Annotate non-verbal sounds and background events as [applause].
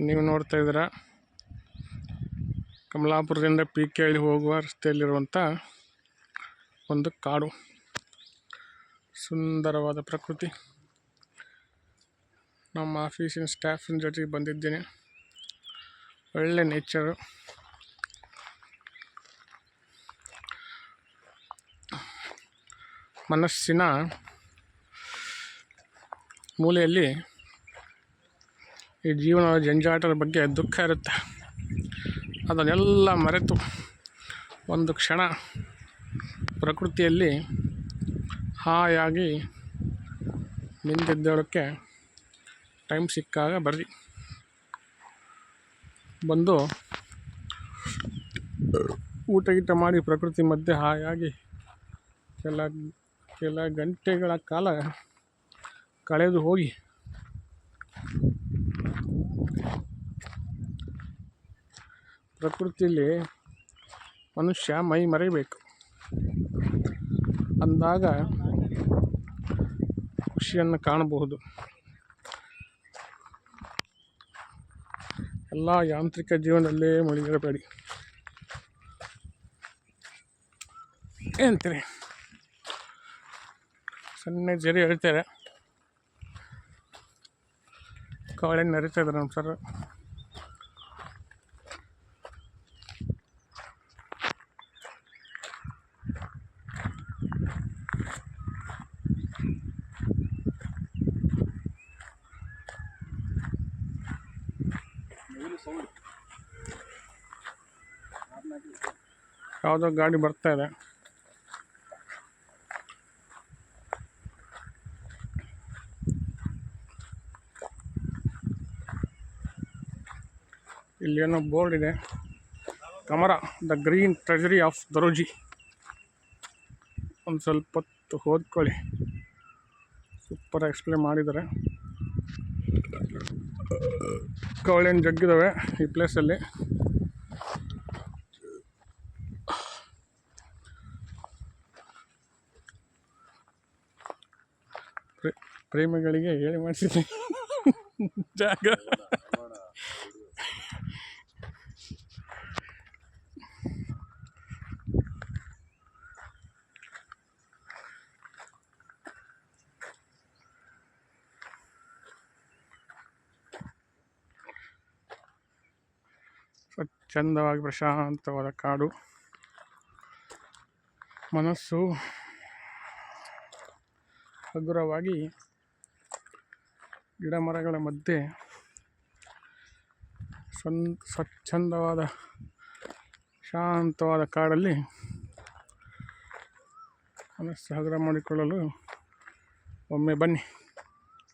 ನೀವು ನೋಡ್ತಾ ಇದ್ದೀರ? ಕಮಲಾಪುರದಿಂದ ಪಿ ಕೆ ಹಳ್ಳಿ ಹೋಗುವ ರಸ್ತೆಯಲ್ಲಿರುವಂಥ ಒಂದು ಕಾಡು. ಸುಂದರವಾದ ಪ್ರಕೃತಿ. ನಮ್ಮ ಆಫೀಸಿನ ಸ್ಟಾಫಿನ ಜೊತೆಗೆ ಬಂದಿದ್ದೇನೆ. ಒಳ್ಳೆ ನೇಚರು. ಮನಸ್ಸಿನ ಮೂಲೆಯಲ್ಲಿ ಈ ಜೀವನದ ಜಂಜಾಟದ ಬಗ್ಗೆ ದುಃಖ ಇರುತ್ತೆ. ಅದನ್ನೆಲ್ಲ ಮರೆತು ಒಂದು ಕ್ಷಣ ಪ್ರಕೃತಿಯಲ್ಲಿ ಹಾಯಾಗಿ ನಿಂತಿದ್ದೇಳಕ್ಕೆ ಟೈಮ್ ಸಿಕ್ಕಾಗ ಬರ್ರಿ ಬಂದು ಊಟ ಗೀಟ ಮಾಡಿ ಪ್ರಕೃತಿ ಮಧ್ಯೆ ಹಾಯಾಗಿ ಕೆಲ ಕೆಲ ಗಂಟೆಗಳ ಕಾಲ ಕಳೆದು ಹೋಗಿ. ಪ್ರಕೃತಿಯಲ್ಲಿ ಮನುಷ್ಯ ಮೈ ಮರೆಯಬೇಕು ಅಂದಾಗ ಖುಷಿಯನ್ನು ಕಾಣಬಹುದು. ಎಲ್ಲ ಯಾಂತ್ರಿಕ ಜೀವನದಲ್ಲೇ ಮುಳುಗಿರಬೇಡಿ. ಏನಂತೀರಿ? ಸಣ್ಣ ಜರಿ ಹೇಳ್ತಾರೆ. ಕಾಳೆಣ್ಣೆ ನರಿತಾ ಇದ್ದಾರೆ ನಮ್ಮ ಸರ್ ಯಾವುದೋ ಗಾಡಿ ಬರ್ತಾ ಇದೆ. ಇಲ್ಲಿ ಏನೋ ಬೋರ್ಡ್ ಇದೆ. ಕಮರ, the green treasury of Daroji. ಒಂದು ಸ್ವಲ್ಪ ಹೊತ್ತು ಓದ್ಕೊಳ್ಳಿ. ಸೂಪರ್ ಎಕ್ಸ್ಪ್ಲೇನ್ ಮಾಡಿದ್ದಾರೆ. ಕವಳೇನು ಜಗ್ಗಿದ್ದಾವೆ ಈ ಪ್ಲೇಸಲ್ಲಿ ಪ್ರೆ- ಪ್ರೇಮಿಗಳಿಗೆ ಹೇಳಿ ಮಾಡಿಸಿದ್ದೀನಿ [laughs] ಜಾಗ. ಸ್ವಚ್ಛಂದವಾಗಿ ಪ್ರಶಾಂತವಾದ ಕಾಡು. ಮನಸ್ಸು ಹಗುರವಾಗಿ ಗಿಡ ಮರಗಳ ಮಧ್ಯೆ ಸ್ವನ್, ಸ್ವಚ್ಛಂದವಾದ, ಶಾಂತವಾದ ಕಾಡಲ್ಲಿ ಮನಸ್ಸು ಹಗುರ ಮಾಡಿಕೊಳ್ಳಲು ಒಮ್ಮೆ ಬನ್ನಿ.